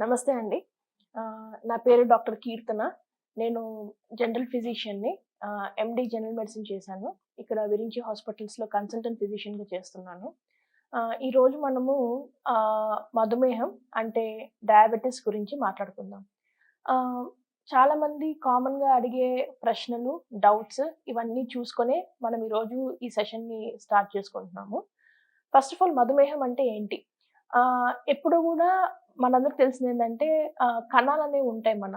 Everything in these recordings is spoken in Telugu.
నమస్తే అండి. నా పేరు డాక్టర్ కీర్తన. నేను జనరల్ ఫిజిషియన్ని ఎండి జనరల్ మెడిసిన్ చేశాను. ఇక్కడ విరించి హాస్పిటల్స్లో కన్సల్టెంట్ ఫిజిషియన్గా చేస్తున్నాను. ఈరోజు మనము మధుమేహం అంటే డయాబెటీస్ గురించి మాట్లాడుకుందాం. చాలామంది కామన్గా అడిగే ప్రశ్నలు డౌట్స్ ఇవన్నీ చూసుకొనే మనం ఈరోజు ఈ సెషన్ని స్టార్ట్ చేసుకుంటున్నాము. ఫస్ట్ ఆఫ్ ఆల్ మధుమేహం అంటే ఏంటి? ఎప్పుడు కూడా మనందరికి తెలిసింది ఏంటంటే కణాలు అనేవి ఉంటాయి మన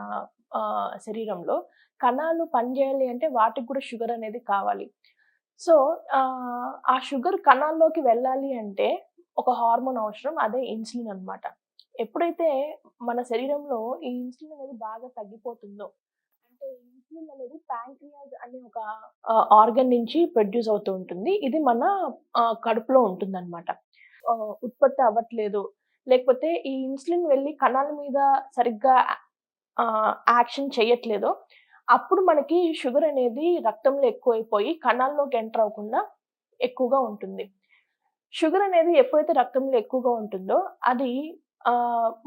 శరీరంలో. కణాలు పనిచేయాలి అంటే వాటికి కూడా షుగర్ అనేది కావాలి. సో ఆ, షుగర్ కణాల్లోకి వెళ్ళాలి అంటే ఒక హార్మోన్ అవసరం అదే ఇన్సులిన్ అనమాట ఎప్పుడైతే మన శరీరంలో ఈ ఇన్సులిన్ అనేది బాగా తగ్గిపోతుందో అంటే ఇన్సులిన్ అనేది ప్యాంక్రియాజ్ అనే ఒక ఆర్గన్ నుంచి ప్రొడ్యూస్ అవుతూ ఉంటుంది. ఇది మన కడుపులో ఉంటుంది అనమాట ఉత్పత్తి అవ్వట్లేదు లేకపోతే ఈ ఇన్సులిన్ వెళ్ళి కణాల మీద సరిగ్గా యాక్షన్ చేయట్లేదు అప్పుడు మనకి షుగర్ అనేది రక్తంలో ఎక్కువైపోయి కణాల్లోకి ఎంటర్ అవ్వకుండా ఎక్కువగా ఉంటుంది. షుగర్ అనేది ఎప్పుడైతే రక్తంలో ఎక్కువగా ఉంటుందో అది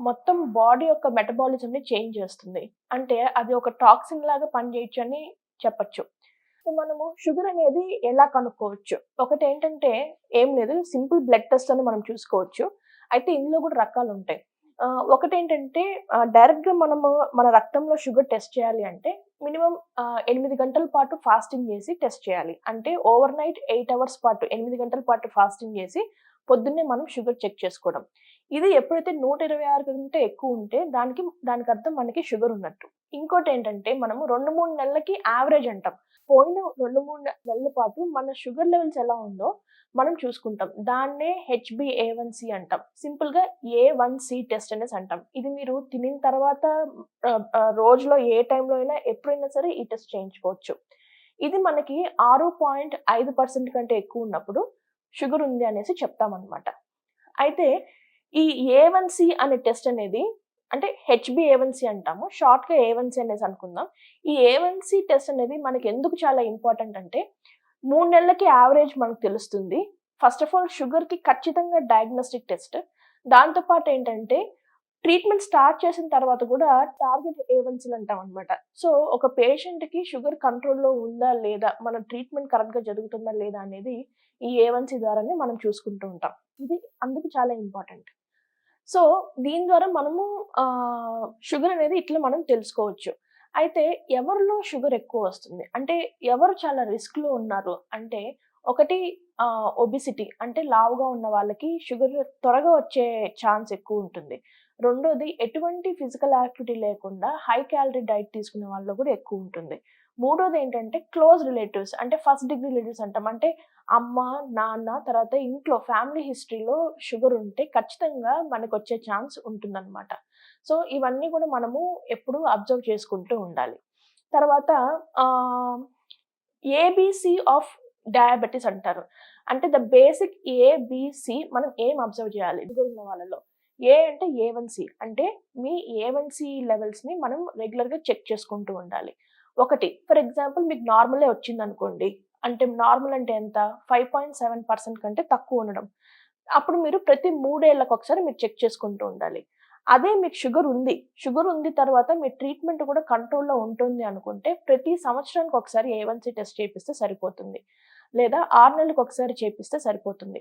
మొత్తం బాడీ యొక్క మెటబాలిజంని చేంజ్ చేస్తుంది. అంటే అది ఒక టాక్సిన్ లాగా పనిచేయచ్చు అని చెప్పచ్చు. సో మనము షుగర్ అనేది ఎలా కనుక్కోవచ్చు? ఒకటి ఏంటంటే ఏం లేదు సింపుల్ బ్లడ్ టెస్ట్ అని మనం చూసుకోవచ్చు. అయితే ఇందులో కూడా రకాలు ఉంటాయి ఒకటేంటంటే ఒకటి ఏంటంటే డైరెక్ట్గా మనము మన రక్తంలో షుగర్ టెస్ట్ చేయాలి అంటే మినిమం ఎనిమిది గంటల పాటు ఫాస్టింగ్ చేసి టెస్ట్ చేయాలి. అంటే ఓవర్ నైట్ ఎయిట్ అవర్స్ పాటు ఎనిమిది గంటల పాటు ఫాస్టింగ్ చేసి పొద్దున్నే మనం షుగర్ చెక్ చేసుకోవడం. ఇది ఎప్పుడైతే నూట ఇరవై ఆరు కంటే ఎక్కువ ఉంటే దానికి దానికి అర్థం మనకి షుగర్ ఉన్నట్టు. ఇంకోటి ఏంటంటే మనము రెండు మూడు నెలలకి యావరేజ్ అంటాం. పోయిన రెండు మూడు నెలల పాటు మన షుగర్ లెవెల్స్ ఎలా ఉందో మనం చూసుకుంటాం. దాన్నే హెచ్బిఏ వన్ సి అంటాం. సింపుల్గా ఏ వన్ సి టెస్ట్ అనేసి అంటాం. ఇది మీరు తినిన తర్వాత రోజులో ఏ టైంలో అయినా ఎప్పుడైనా సరే ఈ టెస్ట్ చేయించుకోవచ్చు. ఇది మనకి ఆరు పాయింట్ ఐదు పర్సెంట్ కంటే ఎక్కువ ఉన్నప్పుడు షుగర్ ఉంది అనేసి చెప్తామన్నమాట. అయితే ఈ ఏ వన్ సి అనే టెస్ట్ అనేది అంటే హెచ్బి ఏవన్సీ అంటాము. షార్ట్గా ఏవన్సీ అనేసి అనుకుందాం. ఈ ఏవన్సీ టెస్ట్ అనేది మనకి ఎందుకు చాలా ఇంపార్టెంట్ అంటే మూడు నెలలకి యావరేజ్ మనకు తెలుస్తుంది. ఫస్ట్ ఆఫ్ ఆల్ షుగర్కి ఖచ్చితంగా డయాగ్నోస్టిక్ టెస్ట్ దాంతోపాటు ఏంటంటే ట్రీట్మెంట్ స్టార్ట్ చేసిన తర్వాత కూడా టార్గెట్ ఏవన్సీలు అంటాం అనమాట సో ఒక పేషెంట్కి షుగర్ కంట్రోల్లో ఉందా లేదా మన ట్రీట్మెంట్ కరెక్ట్గా జరుగుతుందా లేదా అనేది ఈ ఏవన్సీ ద్వారానే మనం చూసుకుంటూ ఉంటాం. ఇది అందుకు చాలా ఇంపార్టెంట్ సో దీని ద్వారా మనము షుగర్ అనేది ఇట్లా మనం తెలుసుకోవచ్చు. అయితే ఎవరిలో షుగర్ ఎక్కువ వస్తుంది? అంటే ఎవరు చాలా రిస్క్లో ఉన్నారు? అంటే ఒకటి ఒబిసిటీ అంటే లావుగా ఉన్న వాళ్ళకి షుగర్ త్వరగా వచ్చే ఛాన్స్ ఎక్కువ ఉంటుంది. రెండోది ఎటువంటి ఫిజికల్ యాక్టివిటీ లేకుండా హై క్యాలరీ డైట్ తీసుకునే వాళ్ళలో కూడా ఎక్కువ ఉంటుంది. మూడోది ఏంటంటే క్లోజ్ రిలేటివ్స్ అంటే ఫస్ట్ డిగ్రీ రిలేటివ్స్ అంటాం. అంటే అమ్మ నాన్న తర్వాత ఇంట్లో ఫ్యామిలీ హిస్టరీలో షుగర్ ఉంటే ఖచ్చితంగా మనకు వచ్చే ఛాన్స్ ఉంటుందన్నమాట. సో ఇవన్నీ కూడా మనము ఎప్పుడు అబ్జర్వ్ చేసుకుంటూ ఉండాలి. తర్వాత ఏబిసి ఆఫ్ డయాబెటీస్ అంటారు. అంటే ద బేసిక్ ఏబిసి మనం ఏం అబ్జర్వ్ చేయాలి? ఉన్న వాళ్ళలో. ఏ అంటే ఏ అంటే మీ ఏ లెవెల్స్ని మనం రెగ్యులర్గా చెక్ చేసుకుంటూ ఉండాలి. ఒకటి ఫర్ ఎగ్జాంపుల్ మీకు నార్మలే వచ్చింది అనుకోండి అంటే నార్మల్ అంటే ఎంత? ఫైవ్ పాయింట్ సెవెన్ పర్సెంట్ కంటే తక్కువ ఉండడం. అప్పుడు మీరు ప్రతి మూడేళ్ళకు ఒకసారి మీరు చెక్ చేసుకుంటూ ఉండాలి. అదే మీకు షుగర్ ఉంది. షుగర్ ఉంది తర్వాత మీ ట్రీట్మెంట్ కూడా కంట్రోల్లో ఉంటుంది అనుకుంటే ప్రతి సంవత్సరానికి ఒకసారి ఏవన్సీ టెస్ట్ చేపిస్తే సరిపోతుంది. లేదా ఆరు నెలలకు ఒకసారి చేపిస్తే సరిపోతుంది.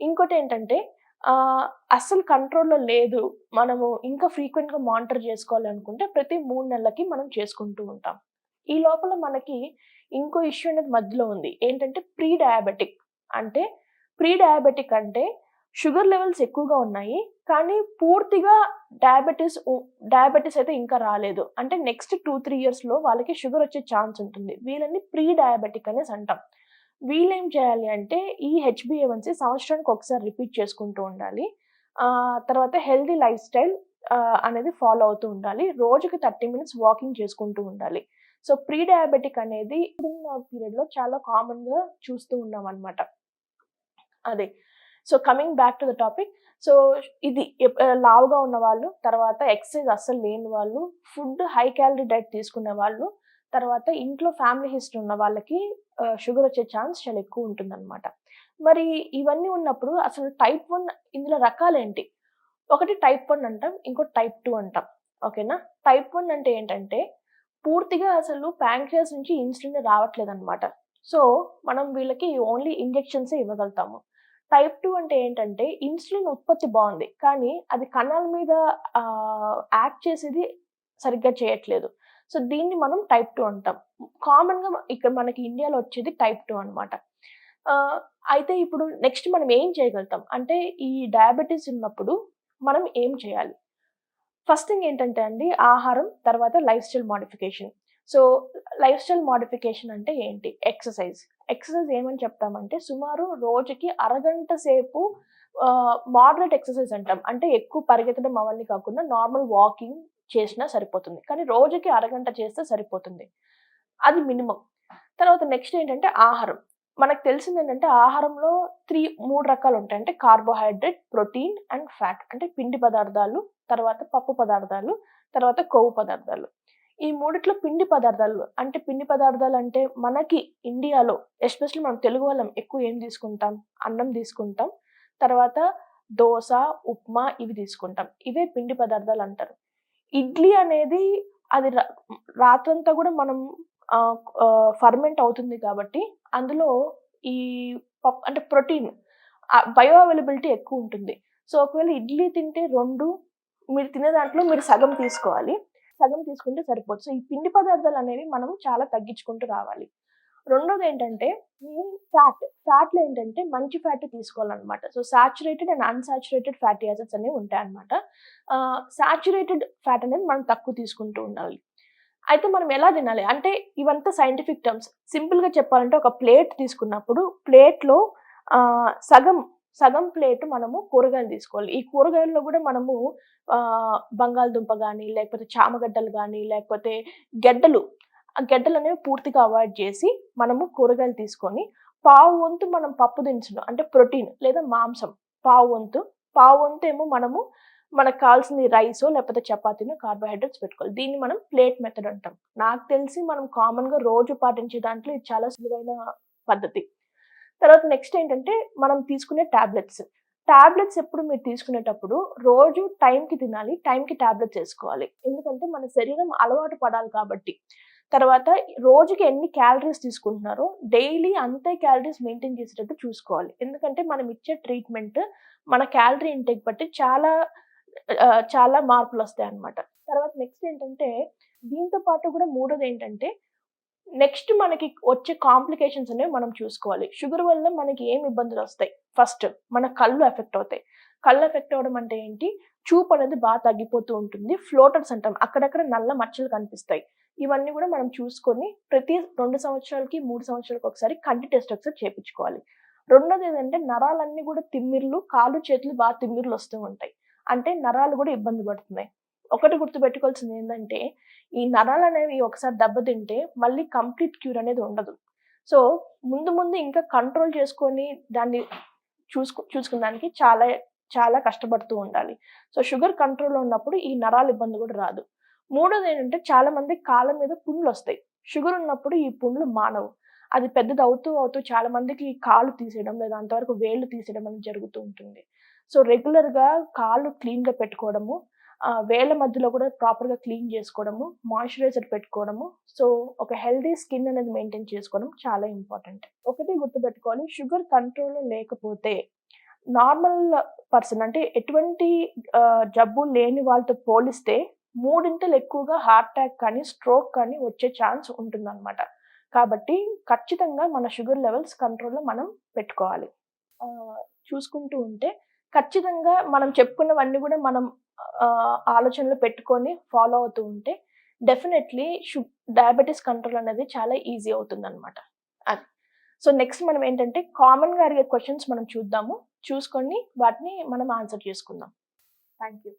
ఇంకోటి ఏంటంటే అస్సలు కంట్రోల్లో లేదు. మనము ఇంకా ఫ్రీక్వెంట్గా మానిటర్ చేసుకోవాలనుకుంటే ప్రతి మూడు నెలలకి మనం చేసుకుంటూ ఉంటాం. ఈ లోపల మనకి ఇంకో ఇష్యూ అనేది మధ్యలో ఉంది. ఏంటంటే ప్రీ డయాబెటిక్ అంటే ప్రీ డయాబెటిక్ అంటే షుగర్ లెవెల్స్ ఎక్కువగా ఉన్నాయి. కానీ పూర్తిగా డయాబెటీస్ డయాబెటీస్ అయితే ఇంకా రాలేదు. అంటే నెక్స్ట్ టూ త్రీ ఇయర్స్లో వాళ్ళకి షుగర్ వచ్చే ఛాన్స్ ఉంటుంది. వీళ్ళని ప్రీ డయాబెటిక్ అనేసి అంటాం. వీళ్ళేం చేయాలి అంటే ఈ హెచ్బిఏవన్సీ సంవత్సరానికి ఒకసారి రిపీట్ చేసుకుంటూ ఉండాలి. తర్వాత హెల్దీ లైఫ్ స్టైల్ అనేది ఫాలో అవుతూ ఉండాలి. రోజుకి థర్టీ మినిట్స్ వాకింగ్ చేసుకుంటూ ఉండాలి. సో ప్రీ డయాబెటిక్ అనేది పీరియడ్లో చాలా కామన్గా చూస్తూ ఉన్నాం అనమాట అదే. So coming back to the topic. So ఇది లావుగా ఉన్న వాళ్ళు తర్వాత ఎక్సర్సైజ్ అస్సలు లేని వాళ్ళు ఫుడ్ హై క్యాలరీ డైట్ తీసుకునే వాళ్ళు తర్వాత ఇంట్లో ఫ్యామిలీ హిస్టరీ ఉన్న వాళ్ళకి షుగర్ వచ్చే ఛాన్స్ చాలా ఎక్కువ ఉంటుందన్నమాట. మరి ఇవన్నీ ఉన్నప్పుడు అసలు టైప్ వన్ ఇందులో రకాలేంటి? ఒకటి టైప్ వన్ అంటాం ఇంకోటి టైప్ టూ అంటాం. ఓకేనా? టైప్ వన్ అంటే ఏంటంటే పూర్తిగా అసలు ప్యాంక్రియాస్ నుంచి ఇన్సులిన్ రావట్లేదు అనమాట సో మనం వీళ్ళకి ఓన్లీ ఇంజెక్షన్సే ఇవ్వగలుగుతాము. టైప్ టూ అంటే ఏంటంటే ఇన్సులిన్ ఉత్పత్తి బాగుంది కానీ అది కణాల మీద యాక్ట్ చేసేది సరిగ్గా చేయట్లేదు. సో దీన్ని మనం టైప్ టూ అంటాం. కామన్గా ఇక్కడ మనకి ఇండియాలో వచ్చేది టైప్ టూ అనమాట అయితే ఇప్పుడు నెక్స్ట్ మనం ఏం చేయగలుగుతాం? అంటే ఈ డయాబెటీస్ ఉన్నప్పుడు మనం ఏం చేయాలి? ఫస్ట్ థింగ్ ఏంటంటే అండి ఆహారం తర్వాత life style modification. So life style modification అంటే ఏంటి? ఎక్సర్సైజ్. ఎక్సర్సైజ్ ఏమని చెప్తామంటే సుమారు రోజుకి అరగంట సేపు మోడరేట్ ఎక్సర్సైజ్ అంటాం. అంటే ఎక్కువ పరిగెత్తడం అవన్నీ కాకుండా నార్మల్ వాకింగ్ చేసినా సరిపోతుంది. కానీ రోజుకి అరగంట చేస్తే సరిపోతుంది. అది మినిమం. తర్వాత నెక్స్ట్ ఏంటంటే ఆహారం. మనకు తెలిసింది ఏంటంటే ఆహారంలో త్రీ మూడు రకాలు ఉంటాయి. అంటే కార్బోహైడ్రేట్ ప్రోటీన్ అండ్ ఫ్యాట్. అంటే పిండి పదార్థాలు తర్వాత పప్పు పదార్థాలు తర్వాత కొవ్వు పదార్థాలు. ఈ మూడిట్లో పిండి పదార్థాలు అంటే పిండి పదార్థాలు అంటే మనకి ఇండియాలో ఎస్పెషల్లీ మనం తెలుగు వాళ్ళం ఎక్కువ ఏం తీసుకుంటాం? అన్నం తీసుకుంటాం. తర్వాత దోశ ఉప్మా ఇవి తీసుకుంటాం. ఇవే పిండి పదార్థాలు అంటారు. ఇడ్లీ అనేది అది రాత్రంతా కూడా మనం ఫర్మెంట్ అవుతుంది కాబట్టి అందులో ఈ పప్ అంటే ప్రోటీన్ బయో అవైలబిలిటీ ఎక్కువ ఉంటుంది. సో ఒకవేళ ఇడ్లీ తింటే రెండు మీరు తినే దాంట్లో మీరు సగం తీసుకోవాలి. సగం తీసుకుంటే సరిపోతుంది సో ఈ పిండి పదార్థాలు అనేవి మనం చాలా తగ్గించుకుంటూ రావాలి. రెండోది ఏంటంటే మీ ఫ్యాట్ ఫ్యాట్లో ఏంటంటే మంచి ఫ్యాట్ తీసుకోవాలన్నమాట. So saturated and unsaturated fatty acids అనేవి ఉంటాయి అనమాట సాచురేటెడ్ ఫ్యాట్ అనేది మనం తక్కువ తీసుకుంటూ ఉండాలి. అయితే మనం ఎలా తినాలి? అంటే ఇవంతా సైంటిఫిక్ టర్మ్స్. సింపుల్గా చెప్పాలంటే ఒక ప్లేట్ తీసుకున్నప్పుడు ప్లేట్లో సగం సగం ప్లేట్ మనము కూరగాయలు తీసుకోవాలి. ఈ కూరగాయల్లో కూడా మనము బంగాళదుంప కానీ లేకపోతే చామగడ్డలు కానీ లేకపోతే గెడ్డలు ఆ గడ్డలు అనేవి పూర్తిగా అవాయిడ్ చేసి మనము కూరగాయలు తీసుకొని పావు వంతు మనం పప్పు దినుసులు అంటే ప్రోటీన్ లేదా మాంసం పావు వంతు. పావు వంతు ఏమో మనము మనకు కావాల్సింది రైస్ లేకపోతే చపాతీను కార్బోహైడ్రేట్స్ పెట్టుకోవాలి. దీన్ని మనం ప్లేట్ మెథడ్ అంటాం. నాకు తెలిసి మనం కామన్గా రోజు పాటించే దాంట్లో ఇది చాలా సులువైన పద్ధతి. తర్వాత నెక్స్ట్ ఏంటంటే మనం తీసుకునే టాబ్లెట్స్ టాబ్లెట్స్ ఎప్పుడు మీరు తీసుకునేటప్పుడు రోజు టైంకి తినాలి టైంకి టాబ్లెట్స్ వేసుకోవాలి. ఎందుకంటే మన శరీరం అలవాటు పడాలి కాబట్టి. తర్వాత రోజుకి ఎన్ని క్యాలరీస్ తీసుకుంటున్నారో డైలీ అంతే క్యాలరీస్ మెయింటైన్ చేసేటట్టు చూసుకోవాలి. ఎందుకంటే మనం ఇచ్చే ట్రీట్మెంట్ మన క్యాలరీ ఇంటేక్ బట్టి చాలా చాలా మార్పులు వస్తాయి అనమాట తర్వాత నెక్స్ట్ ఏంటంటే దీంతో పాటు కూడా మూడోది ఏంటంటే నెక్స్ట్ మనకి వచ్చే కాంప్లికేషన్స్ అనేవి మనం చూసుకోవాలి. షుగర్ వల్ల మనకి ఏం ఇబ్బందులు వస్తాయి? ఫస్ట్ మన కళ్ళు ఎఫెక్ట్ అవుతాయి. కళ్ళు ఎఫెక్ట్ అవ్వడం అంటే ఏంటి? చూపు అనేది బాగా తగ్గిపోతూ ఉంటుంది. ఫ్లోటర్స్ అంటాం. అక్కడక్కడ నల్ల మచ్చలు కనిపిస్తాయి. ఇవన్నీ కూడా మనం చూసుకొని ప్రతి రెండు సంవత్సరాలకి మూడు సంవత్సరాలకి ఒకసారి కంటి టెస్ట్ ఒకసారి చేయించుకోవాలి రెండోది ఏంటంటే నరాలన్నీ కూడా తిమ్మిర్లు కాళ్ళు చేతులు బాగా తిమ్మిర్లు వస్తూ ఉంటాయి. అంటే నరాలు కూడా ఇబ్బంది పడుతున్నాయి. ఒకటి గుర్తుపెట్టుకోవాల్సింది ఏంటంటే ఈ నరాలు అనేవి ఒకసారి దెబ్బతింటే మళ్ళీ కంప్లీట్ క్యూర్ అనేది ఉండదు. సో ముందు ముందు ఇంకా కంట్రోల్ చేసుకొని దాన్ని చూసుకు చూసుకున్నానికి చాలా చాలా కష్టపడుతూ ఉండాలి. సో షుగర్ కంట్రోల్లో ఉన్నప్పుడు ఈ నరాల ఇబ్బంది కూడా రాదు. మూడోది ఏంటంటే చాలా మంది కాళ్ళ మీద పుండ్లు వస్తాయి. షుగర్ ఉన్నప్పుడు ఈ పుండ్లు మానవు. అది పెద్దది అవుతూ అవుతూ చాలా మందికి కాళ్ళు తీసేయడం లేదా అంతవరకు వేళ్ళు తీసేయడం అనేది జరుగుతూ ఉంటుంది. సో రెగ్యులర్గా కాళ్ళు క్లీన్గా పెట్టుకోవడము వేళ్ళ మధ్యలో కూడా ప్రాపర్గా క్లీన్ చేసుకోవడము మాయిశ్చరైజర్ పెట్టుకోవడము సో ఒక హెల్దీ స్కిన్ అనేది మెయింటైన్ చేసుకోవడం చాలా ఇంపార్టెంట్ ఒకటి గుర్తుపెట్టుకోవాలి షుగర్ కంట్రోల్లో లేకపోతే నార్మల్ పర్సన్ అంటే ఎటువంటి జబ్బు లేని వాళ్ళతో పోలిస్తే మూడింతలు ఎక్కువగా హార్ట్ అటాక్ కానీ స్ట్రోక్ కానీ వచ్చే ఛాన్స్ ఉంటుందన్నమాట. కాబట్టి ఖచ్చితంగా మన షుగర్ లెవెల్స్ కంట్రోల్లో మనం పెట్టుకోవాలి. చూసుకుంటూ ఉంటే ఖచ్చితంగా మనం చెప్పుకున్నవన్నీ కూడా మనం ఆలోచనలు పెట్టుకొని ఫాలో అవుతూ ఉంటే డెఫినెట్లీ షు డయాబెటీస్ కంట్రోల్ అనేది చాలా ఈజీ అవుతుంది అనమాట అది సో నెక్స్ట్ మనం ఏంటంటే కామన్గా అడిగే క్వశ్చన్స్ మనం చూద్దాము. చూసుకొని వాటిని మనం ఆన్సర్ చేసుకుందాం. Thank you